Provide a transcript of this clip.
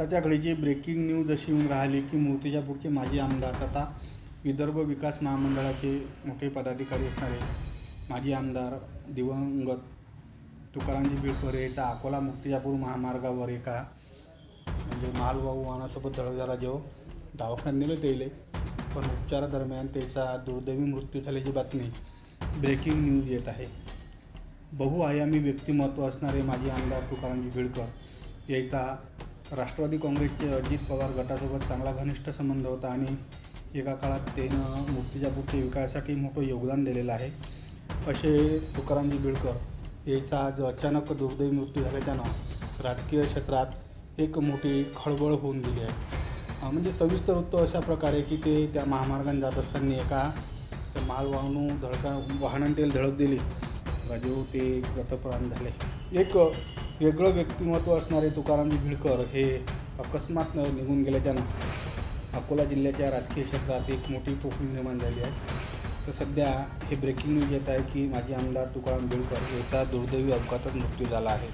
आत्ताच्या घडीची breaking news अशी येऊन राहिली की मूर्तिजापूरचे माजी आमदार तथा विदर्भ विकास महामंडळाचे मोठे पदाधिकारी असणारे माजी आमदार दिवंगत तुकारामजी बिळकर याचा अकोला मुक्तिजापूर महामार्गावर एका म्हणजे मालवाहू वाहनासोबत धडक झाला जेव्हा दवाखान्यात नेलं त्याले पण उपचारादरम्यान त्याचा दुर्दैवी मृत्यू झाल्याची बातमी ब्रेकिंग न्यूज येत आहे. बहुआयामी व्यक्तिमत्व असणारे माजी आमदार तुकारामजी भिडकर याचा राष्ट्रवादी काँग्रेसचे अजित पवार गटासोबत चांगला घनिष्ठ संबंध होता आणि एका काळात त्यानं मूर्तिजापूरच्या विकासासाठी मोठं योगदान दिलेलं आहे. असे तुकारामजी बिळकर याचा आज अचानक दुर्दैवी मृत्यू झाल्याच्यानं राजकीय क्षेत्रात एक मोठी खळबळ होऊन गेली आहे. म्हणजे सविस्तर वृत्त अशा प्रकारे की ते त्या महामार्गाने जात असताना एका त्या मालवाहनू धडका वाहनाने धडक दिली. राजीव ते गतप्राण झाले. एक वेगळं व्यक्तिमत्व असणारे तुकारामजी भिडकर हे अकस्मात निघून गेल्याच्यानं अकोला जिल्ह्याच्या राजकीय क्षेत्रात एक मोठी पोकळी निर्माण झाली आहे. तर सध्या हे ब्रेकिंग न्यूज येत आहे की माजी आमदार तुकाराम भिडकर याचा दुर्दैवी अपघातात मृत्यू झाला आहे.